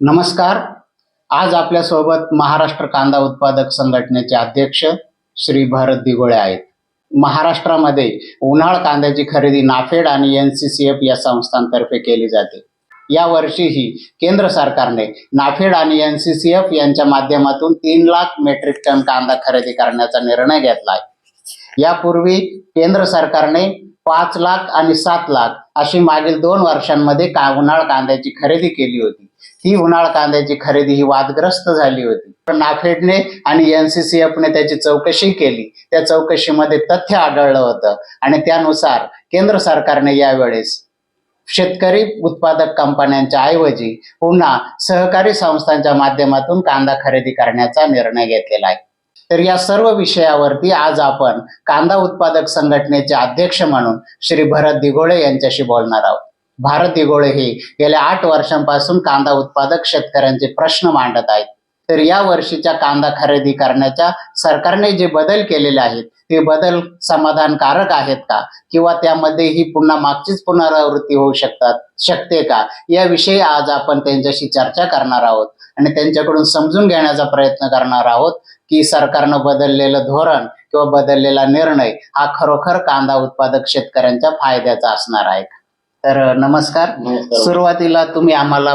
नमस्कार. आज आपल्यासोबत महाराष्ट्र कांदा उत्पादक संघटनेचे अध्यक्ष श्री भरत दिगोळे आहेत. महाराष्ट्रामध्ये उन्हाळ कांद्याची खरेदी नाफेड आणि एन सी सी एफ या संस्थांतर्फे केली जाते. या वर्षीही केंद्र सरकारने नाफेड आणि एन सी सी एफ यांच्या माध्यमातून तीन लाख मेट्रिक टन कांदा खरेदी करण्याचा निर्णय घेतला आहे. यापूर्वी केंद्र सरकारने पाच लाख आणि सात लाख अशी मागील दोन वर्षांमध्ये का उन्हाळ कांद्याची खरेदी केली होती. ही उन्हाळ कांद्याची खरेदी ही वादग्रस्त झाली होती. पण नाफेडने आणि एनसीसीएफने त्याची चौकशी केली. त्या चौकशीमध्ये तथ्य आढळलं होतं. आणि त्यानुसार केंद्र सरकारने यावेळेस शेतकरी उत्पादक कंपन्यांच्या ऐवजी पुन्हा सहकारी संस्थांच्या माध्यमातून कांदा खरेदी करण्याचा निर्णय घेतलेला आहे. तर या सर्व विषयावरती आज आपण कांदा उत्पादक संघटनेचे अध्यक्ष म्हणून श्री भरत दिघोळे यांच्याशी बोलणार आहोत. भारत गोळे हे गेल्या आठ वर्षांपासून कांदा उत्पादक शेतकऱ्यांचे प्रश्न मांडत आहेत. तर या वर्षीच्या कांदा खरेदी करण्याच्या सरकारने जे बदल केलेले आहेत ते बदल समाधानकारक आहेत का? किंवा त्यामध्ये ही पुन्हा मागचीच पुनरावृत्ती होऊ शकतात शकते का? याविषयी आज आपण त्यांच्याशी चर्चा करणार आहोत आणि त्यांच्याकडून समजून घेण्याचा प्रयत्न करणार आहोत की सरकारनं बदललेलं धोरण किंवा बदललेला निर्णय हा खरोखर कांदा उत्पादक शेतकऱ्यांच्या फायद्याचा असणार आहे का? तर नमस्कार. सुरुवातीला तुम्ही आम्हाला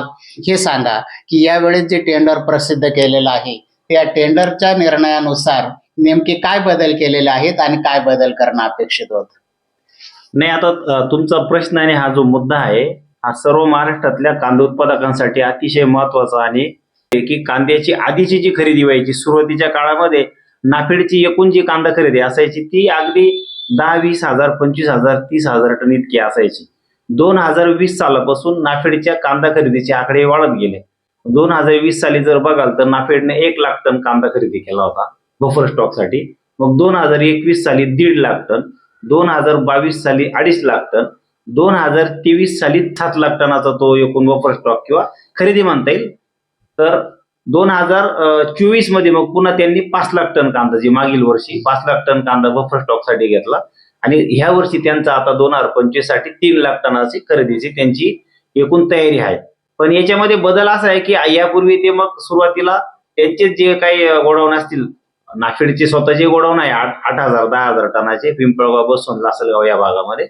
हे सांगा की यावेळेस जे टेंडर प्रसिद्ध केलेलं आहे त्या टेंडरच्या निर्णयानुसार नेमके काय बदल केलेले आहेत आणि काय बदल करणं अपेक्षित होत? नाही आता अ, तुमचा प्रश्न आणि हा जो मुद्दा आहे हा सर्व महाराष्ट्रातल्या कांदा उत्पादकांसाठी अतिशय महत्त्वाचा आणि की कांद्याची आधीची जी खरेदी व्हायची सुरुवातीच्या काळामध्ये नाफेडची एकूण जी कांदा खरेदी असायची ती अगदी दहा वीस हजार पंचवीस हजार तीस हजार टन इतकी असायची. दोन हजार वीस सालापासून नाफेडच्या कांदा खरेदीचे आकडे वाढत गेले. दोन हजार वीस साली जर बघाल तर नाफेडने एक लाख टन कांदा खरेदी केला होता बफर स्टॉकसाठी. मग दोन हजार एकवीस साली दीड लाख टन दोन हजार बावीस साली अडीच लाख टन दोन हजार तेवीस साली सात लाख टनाचा तो एकूण बफर स्टॉक किंवा खरेदी म्हणता येईल. तर दोन हजार चोवीसमध्ये मग पुन्हा त्यांनी पाच लाख टन कांदा जी मागील वर्षी पाच लाख टन कांदा बफर स्टॉकसाठी घेतला. आणि ह्या वर्षी त्यांचा आता दोन हजार पंचवीससाठी तीन लाख टनाची खरेदीची त्यांची एकूण तयारी आहे. पण याच्यामध्ये बदल असा आहे की यापूर्वी ते मग सुरुवातीला त्यांचे जे काही गोडाऊन असतील नाफेडचे स्वतःचे गोडाऊन आहे आठ आठ हजार दहा हजार टनाचे पिंपळगाव बसून लासलगाव या भागामध्ये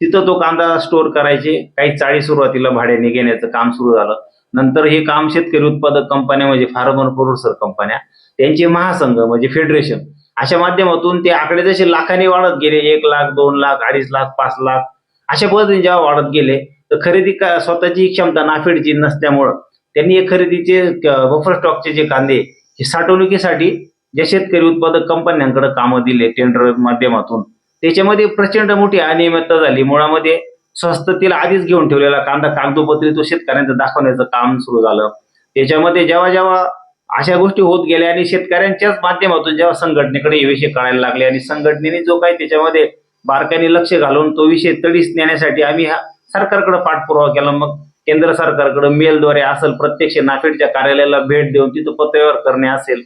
तिथं तो कांदा स्टोअर करायचे. काही चाळी सुरुवातीला भाड्याने घेण्याचं काम सुरू झालं. नंतर हे काम शेतकरी उत्पादक कंपन्या म्हणजे फार्मर प्रोड्युसर कंपन्या त्यांचे महासंघ म्हणजे फेडरेशन अशा माध्यमातून ते आकडे जसे लाखांनी वाढत गेले एक लाख दोन लाख अडीच लाख पाच लाख अशा पद्धतीने जेव्हा वाढत गेले तर खरेदी स्वतःची क्षमता नाफेडची नसल्यामुळं त्यांनी हे खरेदीचे बफर स्टॉकचे जे कांदे हे साठवणुकीसाठी ज्या शेतकरी उत्पादक कंपन्यांकडे कामं दिले टेंडर माध्यमातून. त्याच्यामध्ये प्रचंड मोठी अनियमितता झाली. मुळामध्ये स्वस्ततेला आधीच घेऊन ठेवलेला कांदा कागदोपत्री तो शेतकऱ्यांचं दाखवण्याचं काम सुरू झालं. त्याच्यामध्ये जेव्हा जेव्हा अशा गोष्टी होत गेल्या आणि शेतकऱ्यांच्याच माध्यमातून जेव्हा संघटनेकडे हे विषय कळायला लागले आणि संघटनेने जो काही त्याच्यामध्ये बारकाईने लक्ष घालून तो विषय तडीस नेण्यासाठी आम्ही हा सरकारकडे पाठपुरावा केला. मग केंद्र सरकारकडे मेलद्वारे असेल प्रत्यक्ष नाफेडच्या कार्यालयाला भेट देऊन तिथं पत्रव्यवहार करणे असेल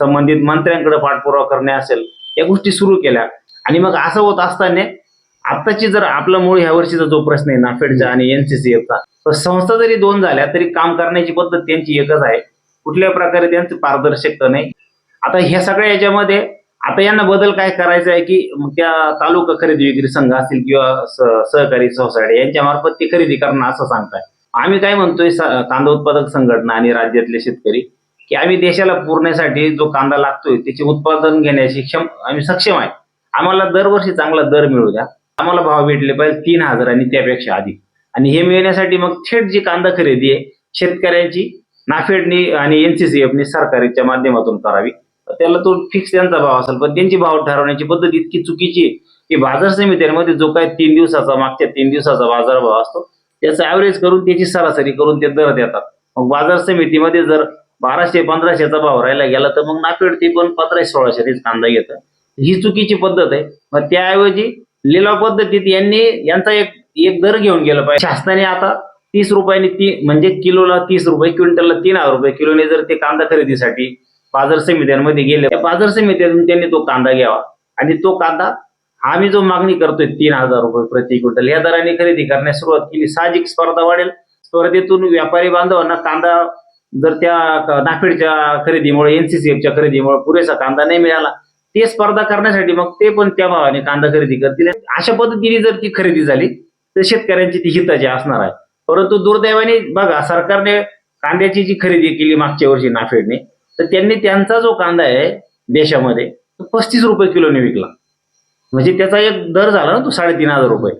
संबंधित मंत्र्यांकडे पाठपुरावा करणे असेल या गोष्टी सुरू केल्या. आणि मग असं होत असताना आताची जर आपला मूळ ह्या वर्षीचा जो प्रश्न आहे नाफेडचा आणि एनसीसीएफचा तर संस्था जरी दोन झाल्या तरी काम करण्याची पद्धत त्यांची एकच आहे. कुठल्या प्रकारे त्यांचं पारदर्शकता नाही. आता ह्या सगळ्या याच्यामध्ये आता यांना बदल काय करायचा आहे की त्या तालुका खरेदी विक्री संघ असतील किंवा सहकारी सोसायटी यांच्या मार्फत ती खरेदी करणं असं सांगताय. आम्ही काय म्हणतोय कांदा उत्पादक संघटना आणि राज्यातले शेतकरी की आम्ही देशाला पुरण्यासाठी जो कांदा लागतोय त्याचे उत्पादन घेण्याची क्षम आम्ही सक्षम आहे. आम्हाला दरवर्षी चांगला दर मिळू द्या. आम्हाला भाव भेटले पाहिजे तीन हजार आणि त्यापेक्षा अधिक. आणि हे मिळण्यासाठी मग थेट जी कांदा खरेदी आहे शेतकऱ्यांची नाफेडनी आणि एनसीसीएफनी सरकारच्या माध्यमातून करावी. त्याला तो फिक्स त्यांचा भाव असेल पण त्यांची भाव ठरवण्याची पद्धत इतकी चुकीची आहे की बाजार समित्यांमध्ये जो काही तीन दिवसाचा मागच्या तीन दिवसाचा बाजार भाव असतो त्याचा ऍव्हरेज करून त्याची सरासरी करून ते दर देतात. मग बाजार समितीमध्ये जर बाराशे पंधराशेचा भाव राहिला गेला तर मग नाफेड ती पण पंधराशे सोळाशेच कांदा घेतं. ही चुकीची पद्धत आहे. मग त्याऐवजी लिलाव पद्धतीत यांनी यांचा एक एक दर घेऊन गेला पाहिजे. शासनाने आता तीस रुपयाने ती म्हणजे किलोला तीस रुपये क्विंटलला तीन हजार रुपये. किलोने जर ते कांदा खरेदीसाठी बाजार समित्यांमध्ये गेले त्या बाजार समित्यातून त्यांनी तो कांदा घ्यावा. आणि तो कांदा आम्ही जो मागणी करतोय तीन हजार रुपये प्रति क्विंटल या दराने खरेदी करण्यास सुरुवात केली. साहजिक स्पर्धा वाढेल. स्पर्धेतून व्यापारी बांधवांना कांदा जर त्या नाफेडच्या खरेदीमुळे एनसीसीएफच्या खरेदीमुळे पुरेसा कांदा नाही मिळाला ते स्पर्धा करण्यासाठी मग ते पण त्या भावाने कांदा खरेदी करतील. अशा पद्धतीने जर ती खरेदी झाली तर शेतकऱ्यांची ती हिताची असणार आहे. परंतु दुर्दैवाने बघा सरकारने कांद्याची जी खरेदी केली मागच्या वर्षी नाफेडने तर त्यांनी त्यांचा जो कांदा आहे देशामध्ये तो पस्तीस रुपये किलोने विकला. म्हणजे त्याचा एक दर झाला ना तो साडेतीन हजार रुपये.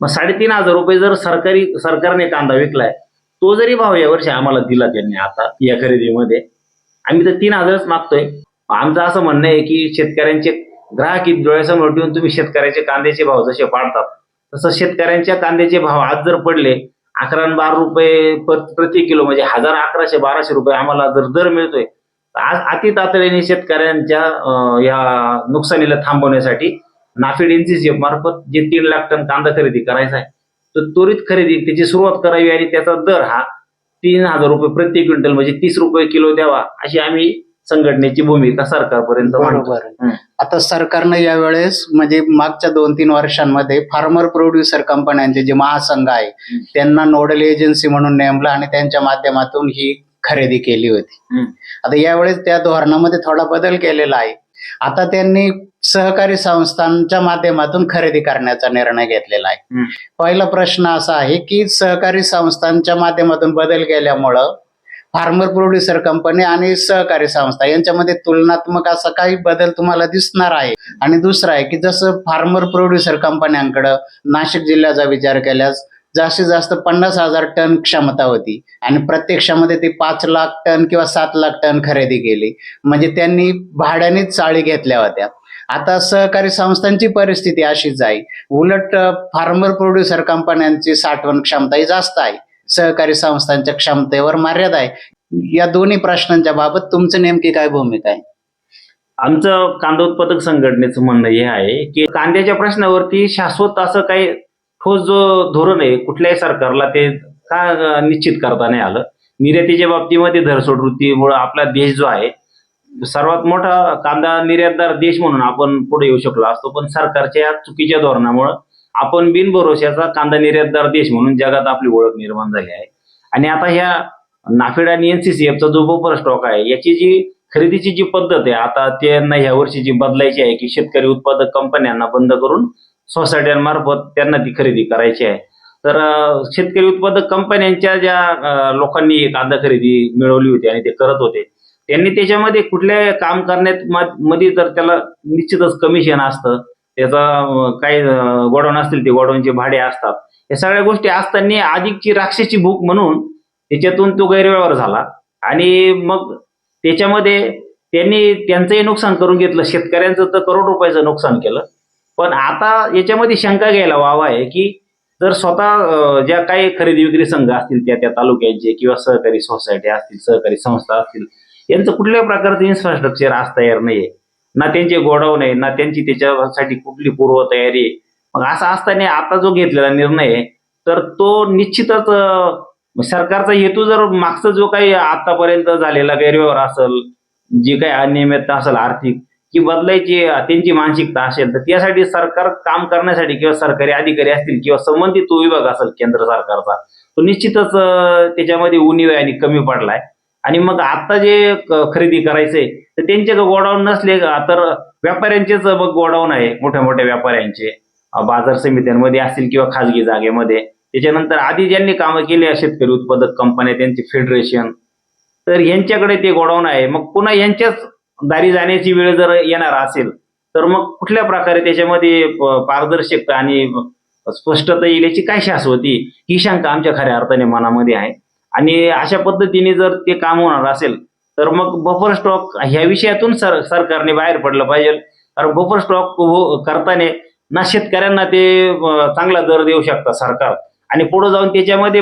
मग साडेतीन हजार रुपये जर सरकारी सरकारने कांदा विकलाय तो जरी भाव यावर्षी आम्हाला दिला त्यांनी आता या खरेदीमध्ये आम्ही तर तीन हजारच मागतोय. आमचं असं म्हणणं आहे की शेतकऱ्यांचे ग्राहक डोळ्यासमोर ठेवून तुम्ही शेतकऱ्याचे कांद्याचे भाव जसे पाडतात तसं शेतकऱ्यांच्या कांद्याचे भाव आज जर पडले अकरा आणि बारा रुपये पर- प्रति किलो म्हणजे हजार अकराशे बाराशे रुपये आम्हाला जर दर मिळतोय तर आज अति तातडीने शेतकऱ्यांच्या या नुकसानीला थांबवण्यासाठी नाफेड एनसीसीएफ मार्फत जे तीन लाख टन कांदा खरेदी करायचा आहे तर त्वरित खरेदी त्याची सुरुवात करावी आणि त्याचा दर हा तीन हजार रुपये प्रति क्विंटल म्हणजे तीस रुपये किलो द्यावा अशी आम्ही संघटनेची भूमिका सरकारपर्यंत मांडतो बरोबर हं. आता सरकारनं यावेळेस म्हणजे मागच्या दोन तीन वर्षांमध्ये फार्मर प्रोड्युसर कंपन्यांचे जे महासंघ आहे त्यांना नोडल एजन्सी म्हणून नेमलं आणि त्यांच्या माध्यमातून ही खरेदी केली होती हं. आता यावेळेस त्या धोरणामध्ये थोडा बदल केलेला आहे आता त्यांनी सहकारी संस्थांच्या माध्यमातून खरेदी करण्याचा निर्णय घेतलेला आहे हं. पहिला प्रश्न असा आहे की सहकारी संस्थांच्या माध्यमातून बदल केल्यामुळं फार्मर प्रोड्युसर कंपनी आणि सहकारी संस्था यांच्यामध्ये तुलनात्मक असा काही बदल तुम्हाला दिसणार आहे. आणि दुसरं आहे की जसं फार्मर प्रोड्युसर कंपन्यांकडं नाशिक जिल्ह्याचा विचार केल्यास जास्तीत जास्त पन्नास हजार टन क्षमता होती आणि प्रत्यक्षामध्ये ती पाच लाख टन किंवा सात लाख टन खरेदी केली. म्हणजे त्यांनी भाड्यानेच चाळी घेतल्या होत्या. आता सहकारी संस्थांची परिस्थिती अशीच आहे. उलट फार्मर प्रोड्युसर कंपन्यांची साठवण क्षमता ही जास्त आहे. सहकारी संस्थांच्या क्षमतेवर मर्यादा आहे. या दोन्ही प्रश्नांच्या बाबत तुमचं नेमकी काय भूमिका आहे? आमचं कांदा उत्पादक संघटनेचं म्हणणं हे आहे की कांद्याच्या प्रश्नावरती शाश्वत असं काही ठोस जो धोरण आहे कुठल्याही सरकारला ते का निश्चित करता नाही आलं. निर्यातीच्या बाबतीमध्ये धरसोड वृत्तीमुळे आपला देश जो आहे सर्वात मोठा कांदा निर्यातदार देश म्हणून आपण पुढे येऊ शकलो असतो पण सरकारच्या या चुकीच्या धोरणामुळं आपण बिनभरोश्याचा कांदा निर्यातदार देश म्हणून जगात आपली ओळख निर्माण झाली आहे. आणि आता ह्या नाफेड आणि एनसीसीएफचा जो बोपर स्टॉक आहे याची जी खरेदीची जी पद्धत आहे आता त्यांना ह्या वर्षी जी बदलायची आहे की शेतकरी उत्पादक कंपन्यांना बंद करून सोसायट्यांमार्फत त्यांना ती खरेदी करायची आहे. तर शेतकरी उत्पादक कंपन्यांच्या ज्या लोकांनी कांदा खरेदी मिळवली होती आणि ते करत होते त्यांनी त्याच्यामध्ये कुठल्या काम करण्यात म- मध्ये तर त्याला निश्चितच कमिशन असतं. त्याचा काही गोडाऊन असतील ते गोडाऊनचे भाडे असतात. या सगळ्या गोष्टी असताना अधिकची राक्षसी भूक म्हणून त्याच्यातून तो गैरव्यवहार झाला. आणि मग त्याच्यामध्ये त्यांनी त्यांचंही नुकसान करून घेतलं. शेतकऱ्यांचं तर करोड रुपयाचं नुकसान केलं. पण आता याच्यामध्ये शंका घ्यायला वावा आहे की जर स्वतः ज्या काही खरेदी विक्री संघ असतील त्या त्या तालुक्यांचे किंवा सहकारी सोसायटी असतील सहकारी संस्था असतील यांचं कुठल्याही प्रकारचं इन्फ्रास्ट्रक्चर आज तयार नाहीये. ना त्यांचे गोडाऊन आहे ना त्यांची त्याच्यासाठी कुठली पूर्वतयारी आहे. मग असं असताना आता जो घेतलेला निर्णय आहे तर तो निश्चितच सरकारचा हेतू जर मागचा जो काही आतापर्यंत झालेला गैरव्यवहार असेल जी काही अनियमितता असेल आर्थिक की बदलायची त्यांची मानसिकता असेल तर त्यासाठी सरकार काम करण्यासाठी किंवा सरकारी अधिकारी असतील किंवा संबंधित तो विभाग असेल केंद्र सरकारचा तो निश्चितच त्याच्यामध्ये उणीव आणि कमी पडलाय. आणि मग आता जे खरेदी करायचंय तर त्यांचे गोडाऊन नसले का? तर व्यापाऱ्यांचेच मग गोडाऊन आहे मोठ्या मोठ्या व्यापाऱ्यांचे. बाजार समित्यांमध्ये असतील किंवा खाजगी जागेमध्ये. त्याच्यानंतर आधी ज्यांनी कामं केली शेतकरी उत्पादक कंपन्या त्यांचे फेडरेशन. तर यांच्याकडे ते गोडाऊन आहे. मग पुन्हा यांच्याच दारी जाण्याची वेळ जर येणार असेल तर मग कुठल्या प्रकारे त्याच्यामध्ये पारदर्शकता आणि स्पष्टता येईल याची काय शाश्वती? ही शंका आमच्या खऱ्या अर्थाने मनामध्ये आहे. आणि अशा पद्धतीने जर ते काम होणार असेल तर मग बफर स्टॉक ह्या विषयातून सर सरकारने बाहेर पडलं पाहिजे. कारण बफर स्टॉक करताना ना शेतकऱ्यांना ते चांगला दर देऊ शकतात सरकार. आणि पुढे जाऊन त्याच्यामध्ये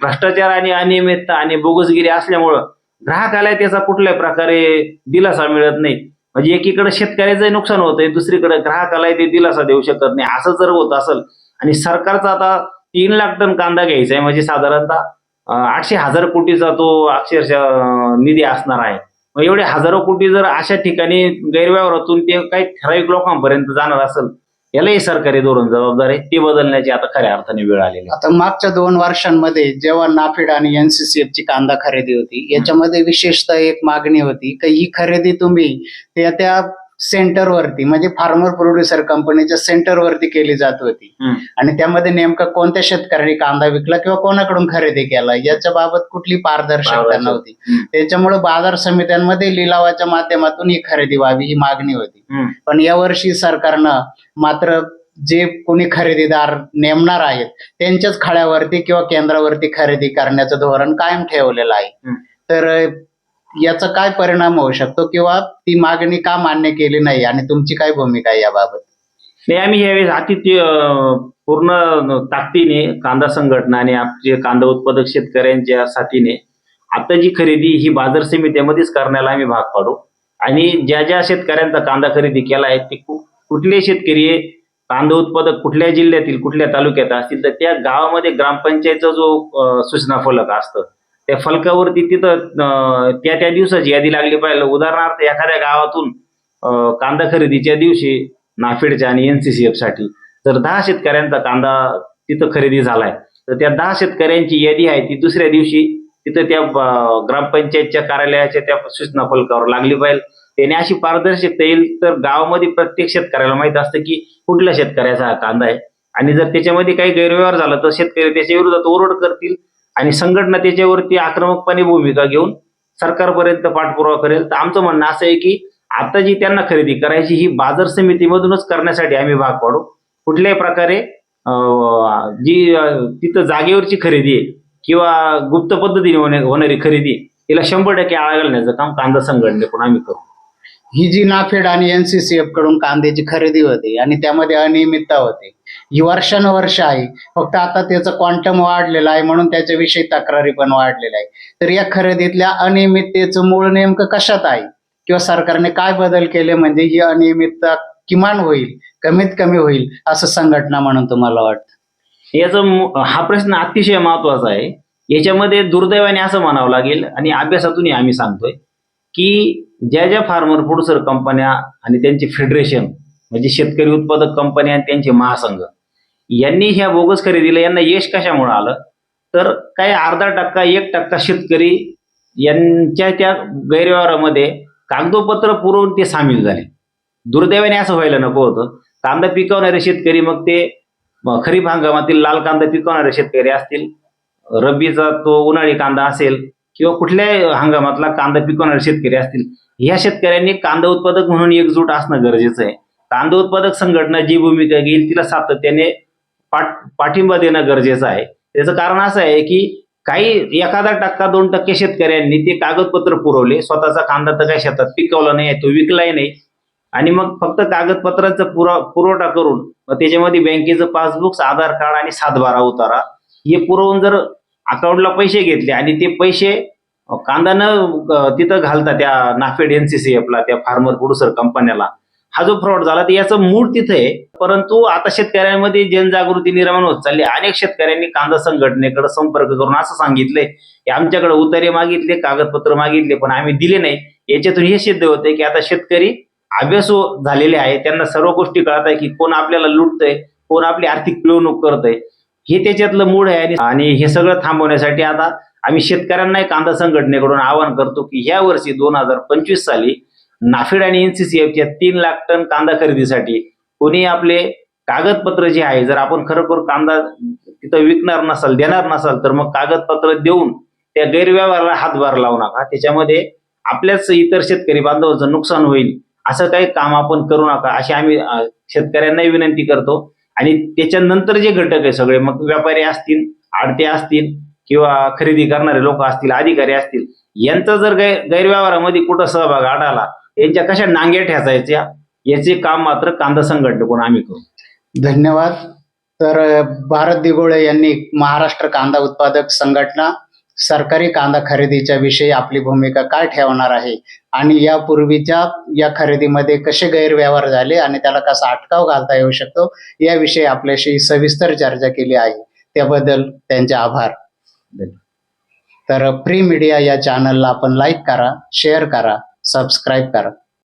भ्रष्टाचार आणि अनियमितता आणि बोगसगिरी असल्यामुळं ग्राहकाला त्याचा कुठल्याही प्रकारे दिलासा मिळत नाही. म्हणजे एकीकडे शेतकऱ्याचं नुकसान होतंय दुसरीकडे ग्राहकाला ते दिलासा देऊ शकत नाही. असं जर होत असेल आणि सरकारचा आता तीन लाख टन कांदा घ्यायचा आहे म्हणजे साधारणतः आठशे हजार कोटीचा तो अक्षरशः निधी असणार आहे. मग एवढे हजारो कोटी जर अशा ठिकाणी गैरव्यवहारातून ते काही ठराविक लोकांपर्यंत जाणार असेल यालाही सरकारी धोरण जबाबदार आहे. ते बदलण्याची आता खऱ्या अर्थाने वेळ आलेली आता मागच्या दोन वर्षांमध्ये जेव्हा नाफेड आणि एनसीसीएफ ची कांदा खरेदी होती याच्यामध्ये विशेषतः एक मागणी होती की ही खरेदी तुम्ही त्या त्या सेंटरवरती म्हणजे फार्मर प्रोड्युसर कंपनीच्या सेंटरवरती केली जात होती. आणि त्यामध्ये नेमकं कोणत्या शेतकऱ्यांनी कांदा विकला किंवा कोणाकडून खरेदी केला याच्या बाबत कुठली पारदर्शकता पारदर्शक. नव्हती त्याच्यामुळे बाजार समित्यांमध्ये लिलावाच्या माध्यमातून ही खरेदी व्हावी ही मागणी होती. पण यावर्षी सरकारनं मात्र जे कोणी खरेदीदार नेमणार आहेत त्यांच्याच खळ्यावरती किंवा केंद्रावरती खरेदी करण्याचं धोरण कायम ठेवलेलं आहे. तर याचा काय परिणाम होऊ शकतो किंवा ती मागणी का मान्य केली नाही आणि तुमची काय भूमिका आहे याबाबत? नाही आम्ही यावेळेस अति पूर्ण ताकदीने कांदा संघटना आणि आपले कांदा उत्पादक शेतकऱ्यांच्या साथीने आता जी खरेदी ही बाजार समित्यामध्येच करण्याला आम्ही भाग पाडू. आणि ज्या ज्या शेतकऱ्यांचा कांदा खरेदी केला आहे ते कुठले शेतकरी आहे, कांदा उत्पादक कुठल्या जिल्ह्यातील कुठल्या तालुक्यात असतील तर त्या गावामध्ये ग्रामपंचायतचा जो सूचना फलक असतं त्या फलकावरती तिथं त्या त्या दिवसाची यादी लागली पाहिजे उदाहरणार्थ एखाद्या गावातून कांदा खरेदीच्या दिवशी नाफेडच्या आणि एनसीसीएफसाठी. तर दहा शेतकऱ्यांचा कांदा तिथं खरेदी झालाय. तर त्या दहा शेतकऱ्यांची यादी आहे ती दुसऱ्या दिवशी तिथं त्या ग्रामपंचायतच्या कार्यालयाच्या त्या सूचना फलकावर लागली पाहिजे त्याने अशी पारदर्शकता येईल तर गावामध्ये प्रत्येक शेतकऱ्याला माहीत असतं की कुठल्या शेतकऱ्याचा हा कांदा आहे. आणि जर त्याच्यामध्ये काही गैरव्यवहार झाला तर शेतकरी त्याच्या विरोधात ओरड करतील आणि संघटना त्याच्यावरती आक्रमकपणे भूमिका घेऊन सरकारपर्यंत पाठपुरावा करेल. तर आमचं म्हणणं असं आहे की आता जी त्यांना खरेदी करायची ही बाजार समितीमधूनच करण्यासाठी आम्ही भाग पाडू. कुठल्याही प्रकारे जी तिथं जागेवरची खरेदी आहे किंवा गुप्त पद्धतीने होणे- होणारी खरेदी तिला शंभर टक्के आळा घालण्याचं काम कांदा संघटनेकडून आम्ही करू. ही जी नाफेड आणि एनसीसीएफकडून कांद्याची खरेदी होते आणि त्यामध्ये अनियमितता होते ही वर्षानुवर्ष आहे. फक्त आता त्याचं क्वांटम वाढलेलं आहे म्हणून त्याच्याविषयी तक्रारी पण वाढलेल्या आहे तर या खरेदीतल्या अनियमिततेचं मूळ नेमकं कशात आहे? किंवा सरकारने काय बदल केले म्हणजे ही अनियमितता किमान होईल कमीत कमी होईल असं संघटना म्हणून तुम्हाला वाटतं? याचं हा प्रश्न अतिशय महत्त्वाचा आहे. याच्यामध्ये दुर्दैवाने असं म्हणावं लागेल आणि अभ्यासातूनही आम्ही सांगतोय की ज्या ज्या फार्मर प्रोड्युसर कंपन्या आणि त्यांची फेडरेशन म्हणजे शेतकरी उत्पादक कंपन्या आणि त्यांचे महासंघ यांनी ह्या बोगस खरेदीला यांना यश कशामुळे आलं? तर काही अर्धा टक्का एक टक्का शेतकरी यांच्या त्या गैरव्यवहारामध्ये कागदोपत्र पुरवून ते सामील झाले. दुर्दैवाने असं व्हायला नको होतं. कांदा पिकवणारे शेतकरी मग ते खरीप हंगामातील लाल कांदा पिकवणारे शेतकरी असतील रब्बीचा तो उन्हाळी कांदा असेल किंवा कुठल्याही हंगामातला कांदा पिकवणारे शेतकरी असतील ह्या शेतकऱ्यांनी कांदा उत्पादक म्हणून एकजूट असणं गरजेचं आहे. कांदा उत्पादक संघटना जी भूमिका घेईल तिला सातत्याने पाठ पाठिंबा देणं गरजेचं आहे. त्याचं कारण असं आहे की काही एखादा टक्का दोन टक्के शेतकऱ्यांनी ते कागदपत्र पुरवले. स्वतःचा कांदा तर काय शेतात पिकवला नाही तो विकलाही नाही. आणि मग फक्त कागदपत्राचा पुरा पुरवठा करून मग त्याच्यामध्ये बँकेचं पासबुक आधार कार्ड आणि सातबारा उतारा. हे पुरवून जर अकाउंटला पैसे घेतले आणि ते पैसे कांदा न तिथं घालता त्या नाफेड एनसीसीएफला त्या फार्मर प्रोड्युसर कंपन्याला हा जो फ्रॉड झाला तर याचं मूळ तिथे आहे. परंतु आता शेतकऱ्यांमध्ये जनजागृती निर्माण होत चालली. अनेक शेतकऱ्यांनी कांदा संघटनेकडे संपर्क करून असं सांगितलंय की आमच्याकडे उतारे मागितले कागदपत्र मागितले पण आम्ही दिले नाही. याच्यातून हे सिद्ध होते की आता शेतकरी अभ्यासू झालेले आहे त्यांना सर्व गोष्टी कळत आहे की कोण आपल्याला लुटतंय कोण आपली आर्थिक पिळवणूक करतंय. हे त्याच्यातलं मूळ आहे आणि- आणि हे सगळं थांबवण्यासाठी आता आम्ही शेतकऱ्यांनाही कांदा संघटनेकडून आवाहन करतो की ह्या वर्षी दोन हजार पंचवीस साली नाफेड आणि एनसीसीएफच्या तीन लाख टन कांदा खरेदीसाठी कोणी आपले कागदपत्र जे आहे जर आपण खरोखर कांदा तिथं विकणार नसाल देणार नसाल तर मग कागदपत्र देऊन त्या गैरव्यवहाराला हातभार लावू नका. त्याच्यामध्ये आपल्याच इतर शेतकरी बांधवांचं नुकसान होईल असं काही काम आपण करू नका अशी आम्ही शेतकऱ्यांना शेतकऱ्यांनाही विनंती करतो. आणि त्याच्यानंतर जे घटक आहे सगळे मग व्यापारी असतील आडते असतील किंवा खरेदी करणारे लोक असतील अधिकारी असतील यांचा जर गैरव्यवहारामध्ये कुठं सहभाग आढळला यांच्या कशा नांग्या ठेचायच्या याचे काम मात्र कांदा संघटनेकडून आम्ही करू. धन्यवाद. तर भारत दिगोळे यांनी महाराष्ट्र कांदा उत्पादक संघटना सरकारी कांदा खरेदीच्या विषयी आपली भूमिका काय ठेवणार आहे? आणि यापूर्वीच्या या खरेदीमध्ये कसे गैरव्यवहार झाले आणि त्याला कसा अटकाव घालता येऊ शकतो याविषयी आपल्याशी सविस्तर चर्चा केली आहे. त्याबद्दल त्यांचे आभार. तर फ्री मीडिया या चॅनलला आपण लाईक करा शेअर करा सबस्क्राईब करा।